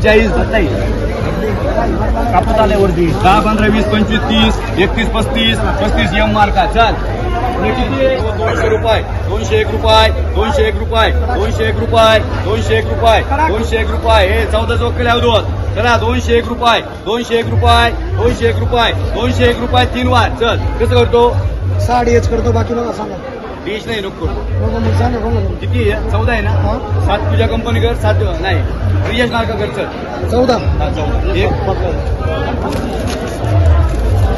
पंचेचाळीस कापत आल्यावरती दहा पंधरा वीस पंचवीस तीस एकतीस पस्तीस पस्तीस एम मार्का चल दोनशे रुपये दोनशे एक रुपये दोनशे एक रुपये दोनशे एक रुपये दोनशे एक रुपये दोनशे एक रुपये हे चौदा चौक केल्या दोन चला दोनशे एक रुपये दोनशे एक रुपये दोनशे एक रुपये दोनशे एक रुपये तीन वार चल कसं करतो साडी हेच करतो बाकी बघा सांगा बीच नाही नको मग सांगा बघा किती आहे? चौदा आहे ना? सात तुझ्या कंपनी कर सात नाही रियाज मार्का कर चल. चौदा. हा, चौदा. एक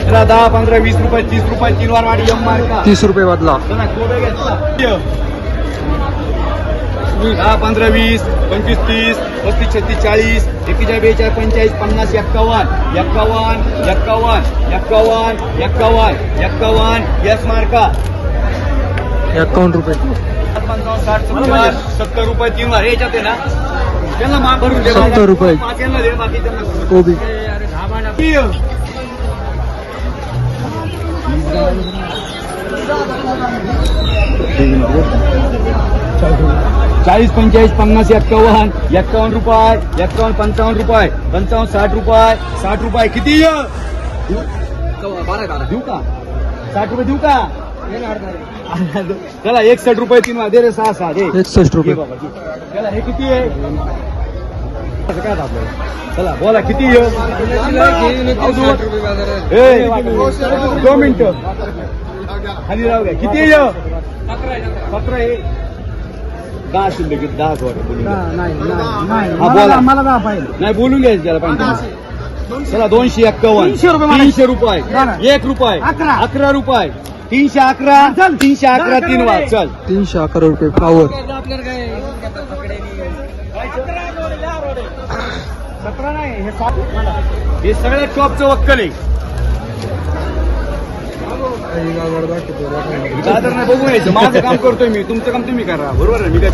चला दहा पंधरा वीस रुपये तीस रुपये तीन वार वाढी एम मार्का तीस रुपये बदला. दहा पंधरा वीस पंचवीस तीस पस्तीस छत्तीस चाळीस एकेचाळीस बेचाळीस पंचेचाळीस पन्नास एक्कावन्न एक्कावन्न एक्कावन्न एक्कावन्न एक्कावन्न एक्कावन्न यस मार्का एकावन्न रुपये. पंचावन्न साठ सत्तर सत्तर रुपये तीन वार याच्यात आहे ना. त्यांना माफ भरून दे. सत्तर रुपये. पाच यांना दे बाकी त्यांना. कोबी. किती? चाळीस पंचेचाळीस पन्नास एक्कावन्न. एक्कावन्न रुपये एक्कावन्न पंचावन्न रुपये पंचावन्न साठ रुपये साठ रुपये. किती? देऊ का? साठ रुपये देऊ का? चला एकसठ रुपये तीन. दे रे सहा सहा दे एकसष्ट रुपये बाबा. चला हे किती आहे असं काय आपल्याला चला बोला किती आहे? दोन मिनिटं खाली राहू द्या किती आहे सतरा आहे दहा शिल्लक आहे, दहा वर बोलून घ्या. नाही नाही नाही हा, मला बोला. मला दहा पाहिजे नाही बोलून घ्यायचं त्याला पाहिजे चला दोनशे एक्कावन्न तीनशे रुपये मला. तीनशे बरं. रुपये एक रुपये अकरा. अकरा रुपये तीनशे अकरा चल. तीनशे अकरा तीन वार चल. तीनशे अकरा रुपये फ्लावर सतरा नाही हे सात हे सगळ्यात टॉपचं वक्कल आहे दादर नाही बघून यायचं माझं काम करतोय मी तुमचं काम तुम्ही करा. बरोबर आहे मी काय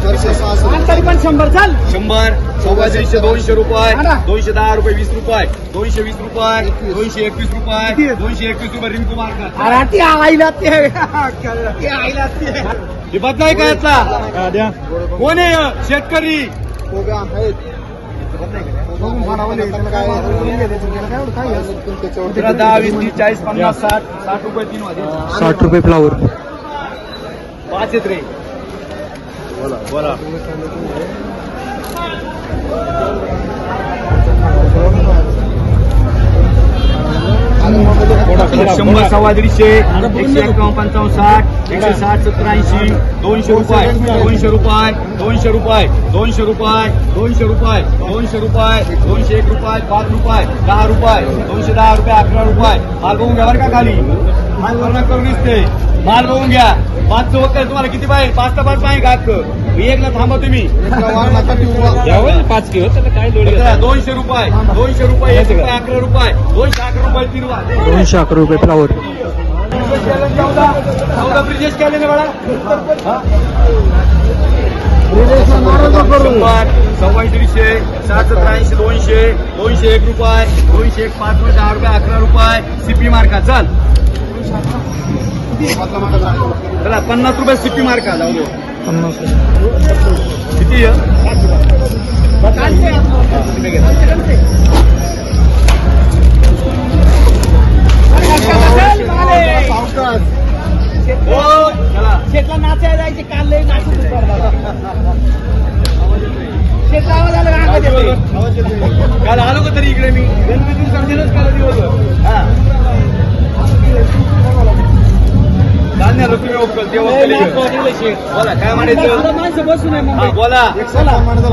आणि तरी पण शंभर चाल शंभर सव्वा दीडशे दोनशे रुपये हा ना. दोनशे दहा रुपये वीस रुपये दोनशे वीस रुपये दोनशे एकवीस रुपये दोनशे एकवीस रुपये रिंकू मार्का अरे ती आईला ते ती आईला ते हे बदलाय का याचा? कोण आहे हे? शेतकरी. बघून दहा वीस तीस चाळीस पन्नास साठ साठ रुपये तीन वाजे. साठ रुपये फ्लावर पाच येत रे. बोला बोला. शंभर सव्वा दीडशे एकशे एक्कावन्न पंचावन्न साठ एकशे साठ सत्तर ऐंशी दोनशे रुपये दोनशे रुपये दोनशे रुपये दोनशे रुपये दोनशे रुपये दोनशे रुपये दोनशे एक रुपये पाच रुपये दहा रुपये दोनशे दहा रुपये अकरा रुपये. माल बघून घ्या बरं का खाली. माल करून दिसते माल बघून घ्या. पाच वक्कल तुम्हाला किती पाहिजे? पाच तर पाच पाहिजे का हक्क एकला थांबा तुम्ही. पाच किलो? काय दोनशे रुपये. दोनशे रुपये एक रुपये अकरा रुपये. दोनशे अकरा रुपये तीन दोनशे अकरा रुपये फ्लावर चौदा. ब्रिजेश केले ना बाळा. शंभर सव्वा दीडशे सत्तर ऐंशी दोनशे दोनशे एक रुपये दोनशे एक पाच रुपये दहा रुपये अकरा रुपये. सीपी मार्का चल. चला पन्नास रुपये सीपी मार्का जाऊ दे पन्नास किती आहे? हो, चला. शेतला नाचायला जायचे काल लय नाचू शेतला आवाज आला का? काल आलो तरी इकडे मी गणपती समजेलच काल दिवस हा नाच गेलो. वाजवलं शेत. बोला काय आता म्हणायचं माणसं बसून आहे हा, मुंबईत. बोला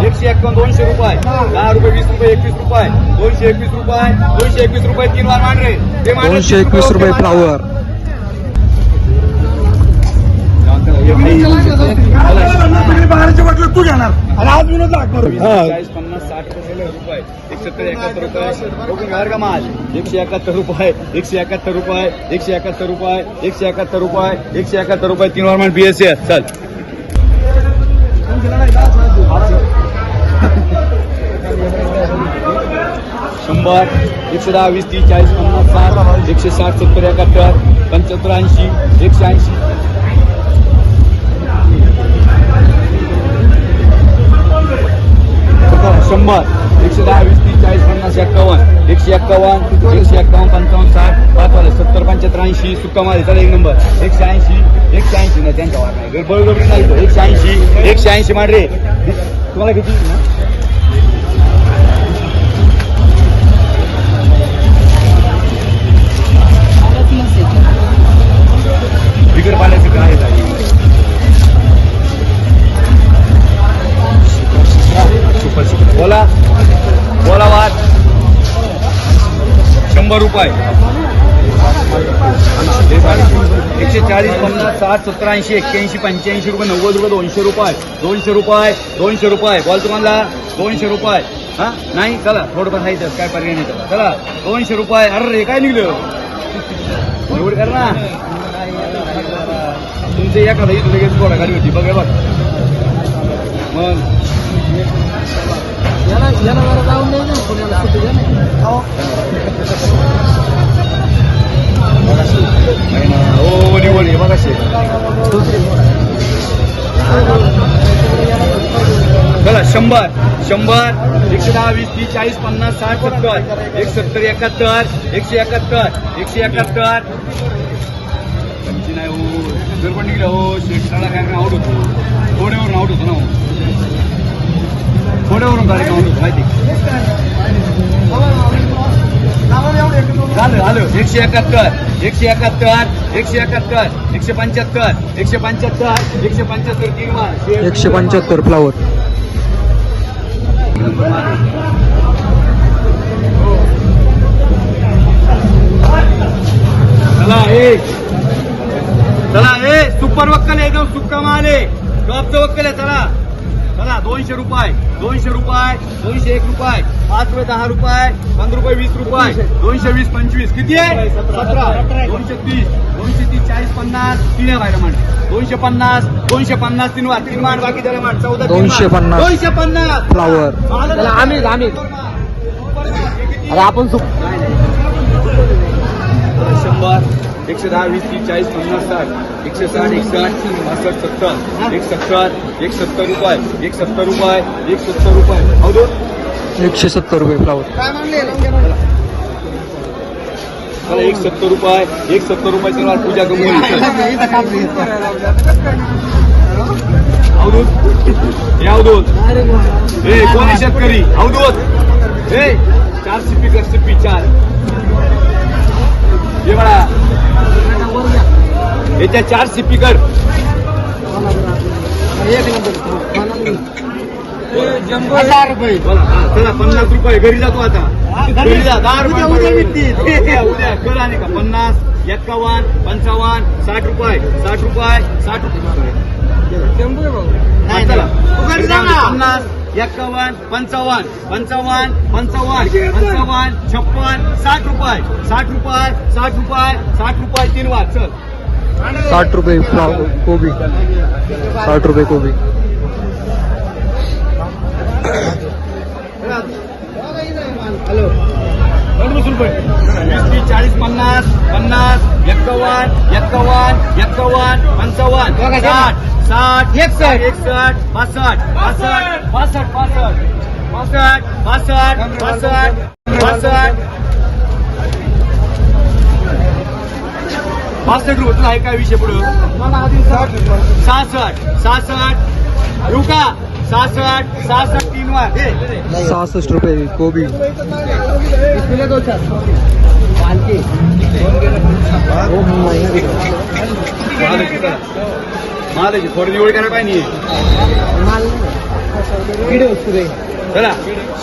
एकशे एक्कावन्न दोनशे रुपये. दहा रुपये वीस रुपये एकवीस रुपये. दोनशे एकवीस रुपये दोनशे एकवीस रुपये तीन वार ते एकवीस फ्लावर बाहेरचे वाटलं तू घेणार. आणि आज विनोद चाळीस पन्नास एक सत्तर एकाहत्तर रुपये। बघून का माल। एकशे एकाहत्तर रुपये एकशे एकाहत्तर रुपये एकशे एकाहत्तर रुपये एकशे एकाहत्तर रुपये एकशे एकाहत्तर रुपये, तीन वार बीएससी चल। शंभर एकशे दहा वीस तीस चाळीस पन्नास साठ एकशे साठ, सत्तर एकाहत्तर पंच्याहत्तर ऐंशी एकशे ऐंशी शंभर एकशे दहा वीस तीस चाळीस पन्नास एक्कावन्न. एकशे एक्कावन्न एकशे एक्कावन्न पंचावन्न साठ पाच वाले सत्तर पंच्याहत्तर ऐंशी सुक्का चला एक नंबर. एकशे ऐंशी एकशे ऐंशी नाही त्यांच्या वाट नाही. बळगबरी नाही एकशे ऐंशी एकशे ऐंशी मांडरे. तुम्हाला किती? बिगर पाण्याचं काय बोला. बोला वाद. शंभर रुपये. एकशे चाळीस पन्नास साठ सत्तर ऐंशी एक्क्याऐंशी पंच्याऐंशी रुपये नव्वद रुपये दोनशे रुपये. दोनशे रुपये दोनशे रुपये. बोल तुम्हाला. दोनशे रुपये. हा? नाही? चला. थोडंफार खायचं काय पर्याय नाही चला चला. दोनशे रुपये. अरे काय निघलं? एवढं कर ना. तुमचे एखादा इथं लगेच थोडा गाडी होती. बघा बघ. मग चला शंभर शंभर एकशे दहा वीस तीस चाळीस पन्नास साठ सत्तर एक सत्तर एकाहत्तर एकशे एकाहत्तर एकशे एकाहत्तर नाही हो जर पण निघलं हो शेटाला काय आउट होतो थोड्यावरून आउट होतो ना हो. थोड्यावरून गाडी आउट माहिती झालं झालं एकशे एकाहत्तर एकशे एकाहत्तर एकशे एकाहत्तर एकशे पंच्याहत्तर एकशे पंच्याहत्तर एकशे पंच्याहत्तर तीन एकशे पंच्याहत्तर फ्लावर चला ए चला ए सुपर वक्कल आहे एकदम सुक्का माल आहे टॉपचं वक्कल आहे चला चला दोनशे रुपये दोनशे रुपये दोनशे एक रुपये पाच रुपये दहा रुपये पंधरा रुपये वीस रुपये दोनशे वीस पंचवीस किती आहे? सतरा. दोनशे तीस दोनशे तीस चाळीस पन्नास तीन आहे बाहेर मांड दोनशे पन्नास दोनशे पन्नास तीन वाट तीन मांड बाकी त्याला मांड चौदा तीन दोनशे. पन्नास. दोनशे पन्नास. फ्लावर आम्ही आम्ही. अरे आपण शंभर. एकशे दहा वीस तीस चाळीस पन्नास साठ एकशे साठ एकसष्ट पासष्ट सत्तर एक सत्तर एक सत्तर रुपये एक सत्तर रुपये एक सत्तर रुपये. दोन? एकशे सत्तर रुपये फ्लावर एक सत्तर रुपये एक सत्तर रुपये चला पूजा गंभीर अवधूत हे अवधूत हे कोणी शेतकरी? अवधूत हे चार सिपी कर सिपी चार. हे बघा. याच्या चार सिपी कर. हजार रुपये. बोला, चला पन्नास रुपये. घरी जातो आता. घरी. जा दहा रुपये उद्या. उद्या आणि का? पन्नास एक्कावन्न पंचावन्न साठ रुपये. साठ रुपये साठ रुपये. चला. घरी जा. पन्नास एक्कावन्न पंचावन्न. पंचावन्न पंचावन्न. पंचावन्न छप्पन साठ रुपये. साठ रुपये साठ रुपये साठ रुपये तीन वार चल. साठ रुपये कोबी साठ रुपये कोबी हॅलो चाळीस पन्नास पन्नास एक्कावन्न एक्कावन्न एक्कावन्न पंचावन्न साठ साठ एकसष्ट एकसष्ट पासष्ट पासष्ट पासष्ट पासष्ट पासष्ट पासष्ट पासष्ट पासष्ट रुपये. तुला आहे काय विषय पुढं? सहासष्ट सहासष्ट येऊ का सहासष्ट सहासष्ट तीन वार. सहासष्ट रुपये कोबी. महालक्ष्मी थोडी निवड करायला पाहिजे. चला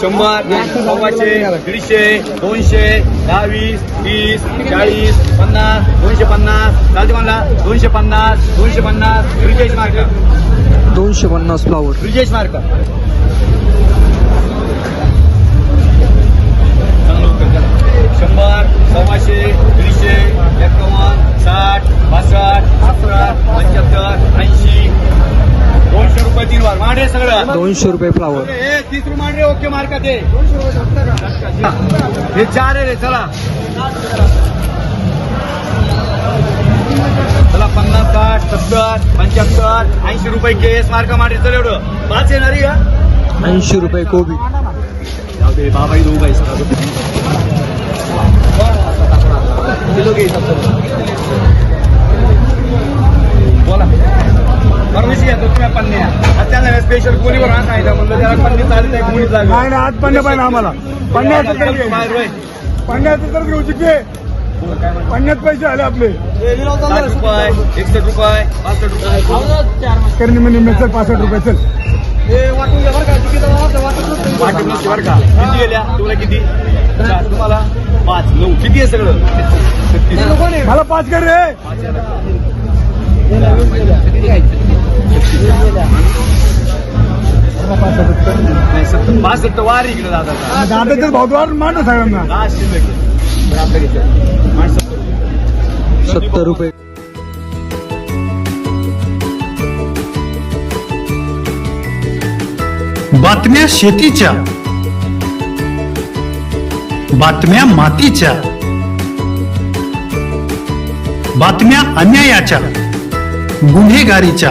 शंभर सव्वाशे दीडशे दोनशे दहा वीस तीस चाळीस पन्नास दोनशे पन्नास चालते मला दोनशे पन्नास दोनशे पन्नास ब्रिजेश मार्क. दोनशे पन्नास फ्लावर ब्रिजेश मार्क. शंभर सव्वाशे दीडशे एकावन्न साठ अकरा पंच्याहत्तर ऐंशी. दोनशे रुपये तीन वार. मांडे सगळं. दोनशे रुपये फ्लावर ए तीस रुपये मांडे ओके मार्का ते हे चार आहे रे चला. चला पन्नास साठ सत्तर पंच्याहत्तर ऐंशी रुपये केस मार्का मांडे चल एवढं. पाच येणार का ऐंशी रुपये कोबी. जाऊ ते बाबा ही उभा आहे किलो घे बोला. स्पेशल कोणी बरोबर सांगितलं म्हणलं त्याला पन्ने चालत आहे कोणी चालत नाही आज पन्ने पाहिजे आम्हाला. पन्न्याचं तर घे पन्न्याचं तर घेऊ जिथे पन्न्यात पैसे आले आपले. रुपये एकसष्ट रुपये पासष्ट रुपये. करणे म्हणजे पासष्ट रुपये. चल. बरं का किती गेल्या? तुला किती? चार. तुम्हाला पाच. नऊ. किती आहे सगळं? छत्तीस. मला पाच कर रे. पाच नाही सत्तर वार इकडे दादा दादा तर भाऊद्वार मांडू सगळ्यांना घेतलं. सत्तर रुपये बातम्या शेतीच्या बातम्या मातीच्या बातम्या अन्यायाच्या गुन्हेगारीच्या